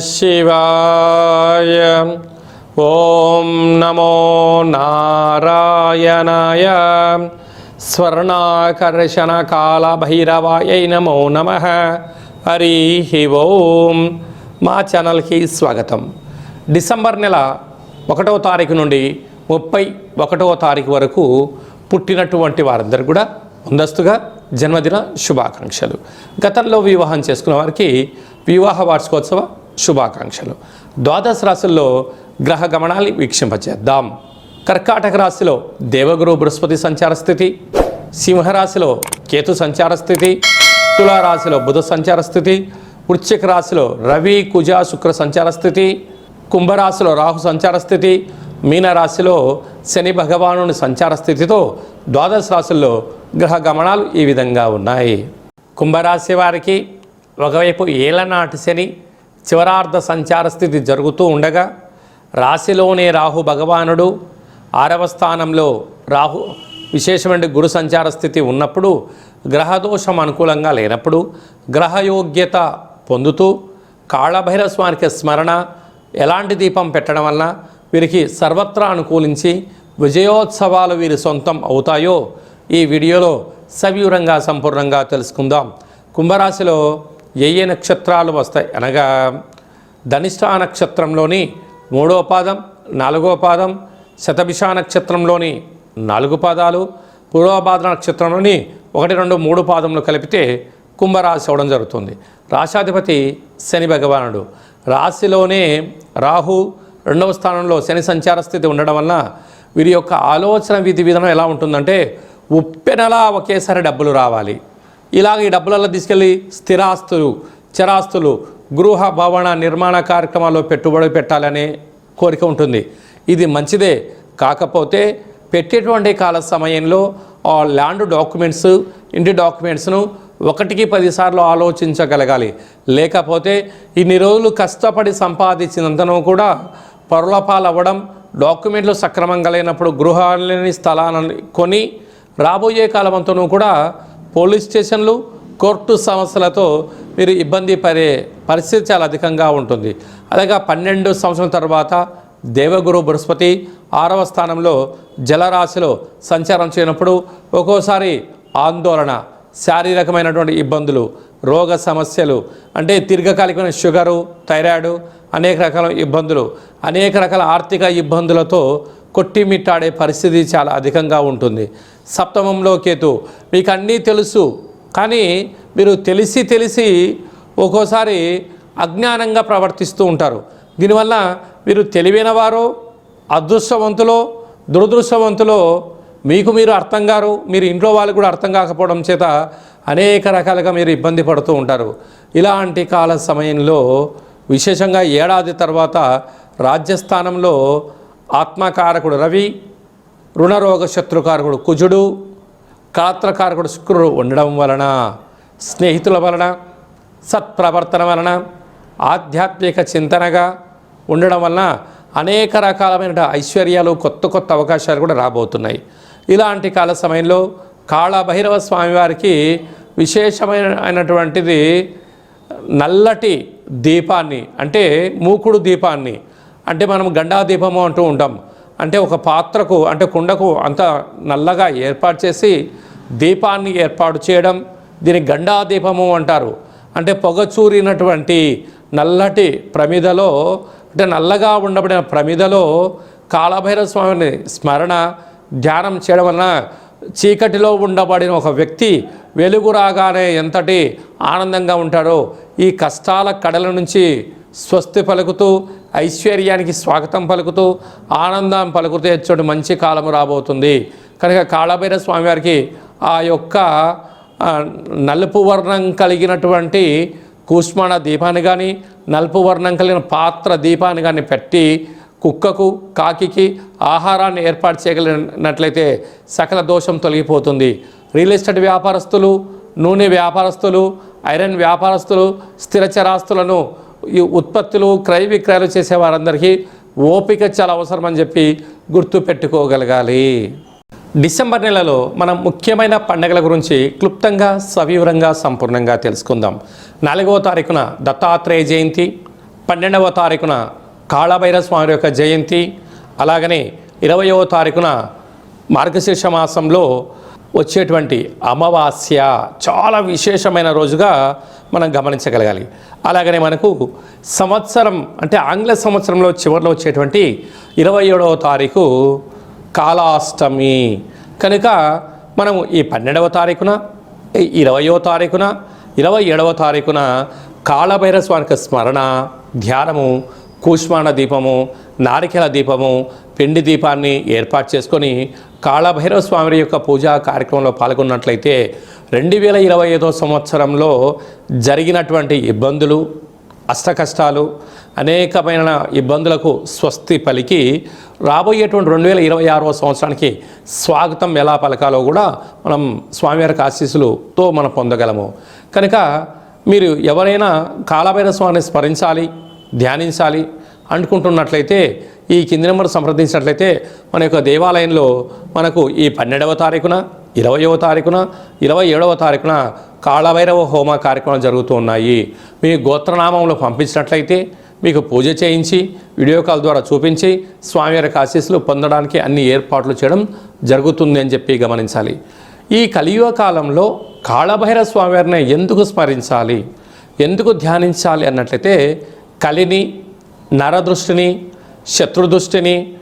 శివాయ ఓం నమో నారాయణాయ స్వర్ణాకర్షణ కాల నమో నమ హరి ఓం మా ఛానల్కి స్వాగతం. డిసెంబర్ నెల ఒకటవ తారీఖు నుండి ముప్పై ఒకటవ తారీఖు వరకు పుట్టినటువంటి వారందరూ కూడా ముందస్తుగా జన్మదిన శుభాకాంక్షలు. గతంలో వివాహం చేసుకున్న వారికి వివాహ వార్షికోత్సవ శుభాకాంక్షలు. ద్వాదశ రాశుల్లో గ్రహ గమనాన్ని వీక్షింపచేద్దాం. కర్కాటక రాశిలో దేవగురు బృహస్పతి సంచార స్థితి సింహరాశిలో కేతు సంచార స్థితి తులారాశిలో బుధ సంచార స్థితి వృశ్చిక రాశిలో రవి కుజ శుక్ర సంచార స్థితి కుంభరాశిలో రాహు సంచార స్థితి మీనరాశిలో శని భగవానుని సంచార స్థితితో ద్వాదశ రాశుల్లో గ్రహ గమనాలు ఈ విధంగా ఉన్నాయి. కుంభరాశి వారికి ఒకవైపు ఏలనాటి శని చివరార్ధ సంచార స్థితి జరుగుతూ ఉండగా రాశిలోనే రాహు భగవానుడు ఆరవ స్థానంలో రాహు విశేషమైన గురు సంచార స్థితి ఉన్నప్పుడు గ్రహదోషం అనుకూలంగా లేనప్పుడు గ్రహయోగ్యత పొందుతూ కాళభైరవ స్వామికి స్మరణ ఎలాంటి దీపం పెట్టడం వలన వీరికి సర్వత్రా అనుకూలించి విజయోత్సవాలు వీరి సొంతం అవుతాయో ఈ వీడియోలో సవివరంగా సంపూర్ణంగా తెలుసుకుందాం. కుంభరాశిలో ఏ ఏ నక్షత్రాలు వస్తాయి? అనగా ధనిష్ఠా నక్షత్రంలోని మూడో పాదం నాలుగో పాదం శతభిష నక్షత్రంలోని నాలుగు పాదాలు పూర్వభాద్ర నక్షత్రంలోని ఒకటి రెండు మూడు పాదములు కలిపితే కుంభరాశి అవడం జరుగుతుంది. రాశాధిపతి శని భగవానుడు. రాశిలోనే రాహు రెండవ స్థానంలో శని సంచార స్థితి ఉండడం వలన వీరి యొక్క ఆలోచన విధి విధానం ఎలా ఉంటుందంటే ఉప్పెనలా ఒకేసారి డబ్బులు రావాలి. ఇలాగ ఈ డబ్బులలో తీసుకెళ్ళి స్థిరాస్తులు చరాస్తులు గృహ భవన నిర్మాణ కార్యక్రమాల్లో పెట్టుబడి పెట్టాలనే కోరిక ఉంటుంది. ఇది మంచిదే. కాకపోతే పెట్టేటువంటి కాల సమయంలో ఆ ల్యాండ్ డాక్యుమెంట్స్ ఇంటి డాక్యుమెంట్స్ను ఒకటికి పదిసార్లు ఆలోచించగలగాలి. లేకపోతే ఇన్ని రోజులు కష్టపడి సంపాదించినంతను కూడా పరులపాలు అవ్వడం డాక్యుమెంట్లు సక్రమంగా లేనప్పుడు గృహాలని స్థలాన్ని కొని రాబోయే కాలమంతను కూడా పోలీస్ స్టేషన్లు కోర్టు సమస్యలతో మీరు ఇబ్బంది పడే పరిస్థితి చాలా అధికంగా ఉంటుంది. అలాగే పన్నెండు సంవత్సరం తర్వాత దేవగురు బృహస్పతి ఆరవ స్థానంలో జలరాశిలో సంచారం చేయనప్పుడు ఒక్కోసారి ఆందోళన శారీరకమైనటువంటి ఇబ్బందులు రోగ సమస్యలు అంటే దీర్ఘకాలికమైన షుగరు థైరాయిడ్ అనేక రకాల ఇబ్బందులు అనేక రకాల ఆర్థిక ఇబ్బందులతో కొట్టిమిట్టాడే పరిస్థితి చాలా అధికంగా ఉంటుంది. సప్తమంలో కేతు. మీకు అన్నీ తెలుసు. కానీ మీరు తెలిసి తెలిసి ఒక్కోసారి అజ్ఞానంగా ప్రవర్తిస్తూ ఉంటారు. దీనివల్ల మీరు తెలివైన వారు అదృష్టవంతులో దురదృష్టవంతులో మీకు మీరు అర్థం గారు మీరు ఇంట్లో వాళ్ళు కూడా అర్థం కాకపోవడం చేత అనేక రకాలుగా మీరు ఇబ్బంది పడుతూ ఉంటారు. ఇలాంటి కాల సమయంలో విశేషంగా ఏడాది తర్వాత రాజ్యస్థానంలో ఆత్మకారకుడు రవి రుణరోగ శత్రుకారకుడు కుజుడు కాత్రకారకుడు శుక్రుడు ఉండడం వలన స్నేహితుల వలన సత్ప్రవర్తన వలన ఆధ్యాత్మిక చింతనగా ఉండడం వలన అనేక రకాలమైన ఐశ్వర్యాలు కొత్త కొత్త అవకాశాలు కూడా రాబోతున్నాయి. ఇలాంటి కాల సమయంలో కాళభైరవ స్వామివారికి విశేషమైనటువంటిది నల్లటి దీపాన్ని అంటే మూకుడు దీపాన్ని అంటే మనం గండా దీపము అంటూ ఉంటాం. అంటే ఒక పాత్రకు అంటే కుండకు అంత నల్లగా ఏర్పాటు చేసి దీపాన్ని ఏర్పాటు చేయడం దీని గండా దీపము అంటారు. అంటే పొగచూరినటువంటి నల్లటి ప్రమిదలో అంటే నల్లగా ఉండబడిన ప్రమిదలో కాళభైరవ స్వామిని స్మరణ ధ్యానం చేయడం వలన చీకటిలో ఉండబడిన ఒక వ్యక్తి వెలుగు రాగానే ఎంతటి ఆనందంగా ఉంటాడో ఈ కష్టాల కడల నుంచి స్వస్తి పలుకుతూ ఐశ్వర్యానికి స్వాగతం పలుకుతూ ఆనందం పలుకుతూ ఎచ్చోటి మంచి కాలం రాబోతుంది. కనుక కాళభైర స్వామివారికి ఆ యొక్క నలుపు వర్ణం కలిగినటువంటి కూష్మాణ దీపాన్ని కానీ నలుపు వర్ణం కలిగిన పాత్ర దీపాన్ని కానీ పెట్టి కుక్కకు కాకికి ఆహారాన్ని ఏర్పాటు చేయగలిగినట్లయితే సకల దోషం తొలగిపోతుంది. రియల్ ఎస్టేట్ వ్యాపారస్తులు నూనె వ్యాపారస్తులు ఐరన్ వ్యాపారస్తులు స్థిరచరాస్తులను ఈ ఉత్పత్తులు క్రయ విక్రయాలు చేసే వారందరికీ ఓపిక చాలా అవసరమని చెప్పి గుర్తు పెట్టుకోగలగాలి డిసెంబర్ నెలలో మనం ముఖ్యమైన పండుగల గురించి క్లుప్తంగా సవివరంగా సంపూర్ణంగా తెలుసుకుందాం. నాలుగవ తారీఖున దత్తాత్రేయ జయంతి పన్నెండవ తారీఖున కాళభైర స్వామి యొక్క జయంతి అలాగనే ఇరవయవ తారీఖున మార్గశీర్ష మాసంలో వచ్చేటువంటి అమావాస్య చాలా విశేషమైన రోజుగా మనం గమనించగలగాలి. అలాగనే మనకు సంవత్సరం అంటే ఆంగ్ల సంవత్సరంలో చివరిలో వచ్చేటువంటి ఇరవై ఏడవ తారీఖు కాలాష్టమి. కనుక మనము ఈ పన్నెండవ తారీఖున ఇరవయో తారీఖున ఇరవై ఏడవ తారీఖున కాళభైర స్వామికి స్మరణ ధ్యానము కూష్మాణ దీపము నారికెల దీపము పిండి దీపాన్ని ఏర్పాటు చేసుకొని కాళభైరవ స్వామి యొక్క పూజా కార్యక్రమంలో పాల్గొన్నట్లయితే రెండు వేల ఇరవై ఐదో సంవత్సరంలో జరిగినటువంటి ఇబ్బందులు అష్టకష్టాలు అనేకమైన ఇబ్బందులకు స్వస్తి పలికి రాబోయేటువంటి రెండు వేల ఇరవై ఆరవ సంవత్సరానికి స్వాగతం ఎలా పలకాలో కూడా మనం స్వామివారికి ఆశీస్సులతో మనం పొందగలము. కనుక మీరు ఎవరైనా కాలభైర స్వామిని స్మరించాలి ధ్యానించాలి అనుకుంటున్నట్లయితే ఈ కింది నెంబర్ సంప్రదించినట్లయితే మన యొక్క దేవాలయంలో మనకు ఈ పన్నెండవ తారీఖున ఇరవయవ తారీఖున ఇరవై ఏడవ తారీఖున కాళభైరవ హోమ కార్యక్రమాలు జరుగుతూ ఉన్నాయి. మీ గోత్రనామంలో పంపించినట్లయితే మీకు పూజ చేయించి వీడియో కాల్ ద్వారా చూపించి స్వామివారి ఆశీస్సులు పొందడానికి అన్ని ఏర్పాట్లు చేయడం జరుగుతుంది అని చెప్పి గమనించాలి. ఈ కలియుగ కాలంలో కాళభైరవ స్వామివారిని ఎందుకు స్మరించాలి? ఎందుకు ధ్యానించాలి? అన్నట్లయితే కలిని నరదృష్టిని శత్రుదృష్టిని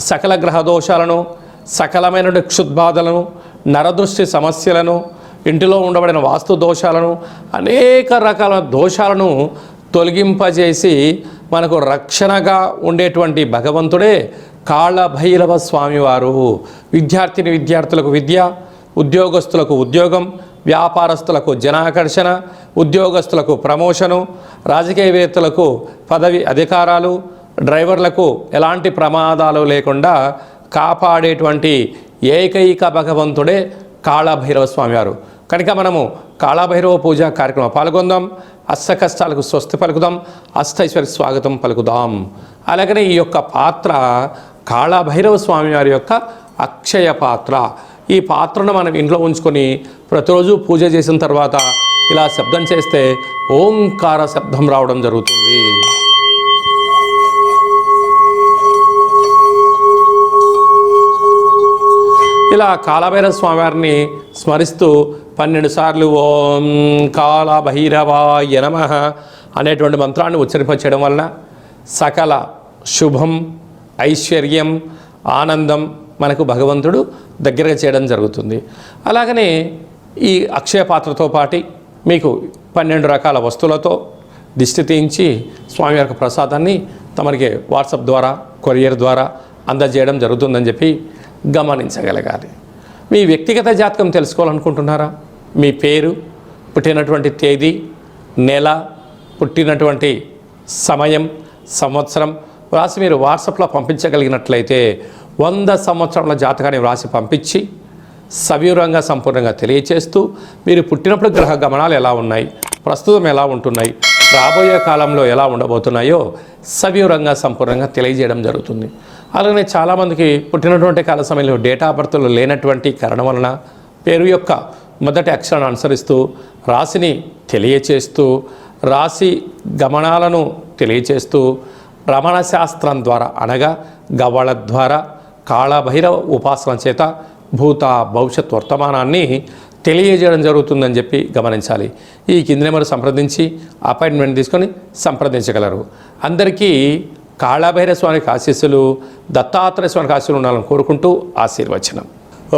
సకల గ్రహ దోషాలను సకలమైన క్షుద్బాధలను నరదృష్టి సమస్యలను ఇంటిలో ఉండబడిన వాస్తు దోషాలను అనేక రకాల దోషాలను తొలగింపజేసి మనకు రక్షణగా ఉండేటువంటి భగవంతుడే కాళభైరవ స్వామివారు. విద్యార్థిని విద్యార్థులకు విద్య ఉద్యోగస్తులకు ఉద్యోగం వ్యాపారస్తులకు జనాకర్షణ ఉద్యోగస్తులకు ప్రమోషను రాజకీయవేత్తలకు పదవి అధికారాలు డ్రైవర్లకు ఎలాంటి ప్రమాదాలు లేకుండా కాపాడేటువంటి ఏకైక భగవంతుడే కాళభైరవ స్వామివారు. కనుక మనము కాళభైరవ పూజ కార్యక్రమం పాల్గొందాం. అష్ట కష్టాలకు స్వస్తి పలుకుదాం. అష్టైశ్వర్య స్వాగతం పలుకుదాం. అలాగనే ఈ యొక్క పాత్ర కాళభైరవ స్వామివారి యొక్క అక్షయ పాత్ర. ఈ పాత్రను మనం ఇంట్లో ఉంచుకొని ప్రతిరోజు పూజ చేసిన తర్వాత ఇలా శబ్దం చేస్తే ఓంకార శబ్దం రావడం జరుగుతుంది. ఇలా కాలభైరవ స్వామివారిని స్మరిస్తూ పన్నెండు సార్లు ఓం కాల భైరవాయ నమ అనేటువంటి మంత్రాన్ని ఉచ్చరింపచేయడం వలన సకల శుభం ఐశ్వర్యం ఆనందం మనకు భగవంతుడు దగ్గరగా చేయడం జరుగుతుంది. అలాగనే ఈ అక్షయ పాత్రతో పాటి మీకు పన్నెండు రకాల వస్తువులతో దిష్టి తీయించి స్వామి యొక్క ప్రసాదాన్ని తమరికి వాట్సాప్ ద్వారా కొరియర్ ద్వారా అందజేయడం జరుగుతుందని చెప్పి గమనించగలగాలి. మీ వ్యక్తిగత జాతకం తెలుసుకోవాలనుకుంటున్నారా? మీ పేరు పుట్టినటువంటి తేదీ నెల పుట్టినటువంటి సమయం సంవత్సరం వ్రాసి మీరు వాట్సాప్లో పంపించగలిగినట్లయితే వంద సంవత్సరాల జాతకాన్ని వ్రాసి పంపించి సవివరంగా సంపూర్ణంగా తెలియచేస్తూ మీరు పుట్టినప్పుడు గ్రహ గమనాలు ఎలా ఉన్నాయి? ప్రస్తుతం ఎలా ఉంటున్నాయి? రాబోయే కాలంలో ఎలా ఉండబోతున్నాయో సవివరంగా సంపూర్ణంగా తెలియజేయడం జరుగుతుంది. అలాగే చాలామందికి పుట్టినటువంటి కాల సమయంలో డేటా బర్త్లు లేనటువంటి కారణం వలన పేరు యొక్క మొదటి అక్షరాన్ని అనుసరిస్తూ రాశిని తెలియచేస్తూ రాశి గమనాలను తెలియచేస్తూ రమణ శాస్త్రం ద్వారా అనగా గవళ ద్వారా కాళభైరవ ఉపాసన చేత భూత భవిష్యత్ వర్తమానాన్ని తెలియజేయడం జరుగుతుందని చెప్పి గమనించాలి. ఈ కింది నెంబర్ సంప్రదించి అపాయింట్మెంట్ తీసుకొని సంప్రదించగలరు. అందరికీ కాళభైర స్వామికి ఆశీస్సులు దత్తాత్రేయ స్వామికి ఆశీస్సులు ఉండాలని కోరుకుంటూ ఆశీర్వచనం.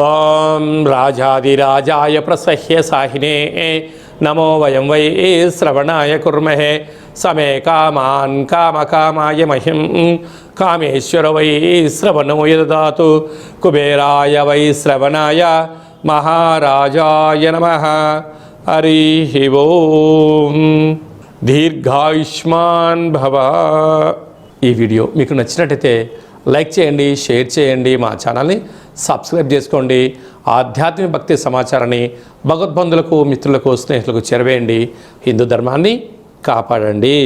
ఓం రాజాదిరాజాయ ప్రసహ్య సాహినే నమో వయం వై శ్రవణాయ కుర్మహే సమే కామాన్ కామకామాయ మహిం. కామేశ్వర వై శ్రవణో యదాతు. కుబేరాయ వై శ్రవణాయ మహారాజాయ నమ. హరి ఓం. దీర్ఘాయుష్మాన్ భవ. ఈ వీడియో మీకు నచ్చినట్టయితే లైక్ చేయండి షేర్ చేయండి మా ఛానల్ని సబ్స్క్రైబ్ చేసుకోండి. ఆధ్యాత్మిక భక్తి సమాచారాన్ని భగవద్బంధులకు మిత్రులకు స్నేహితులకు చేరవేయండి. హిందూ ధర్మాన్ని కాపాడండి.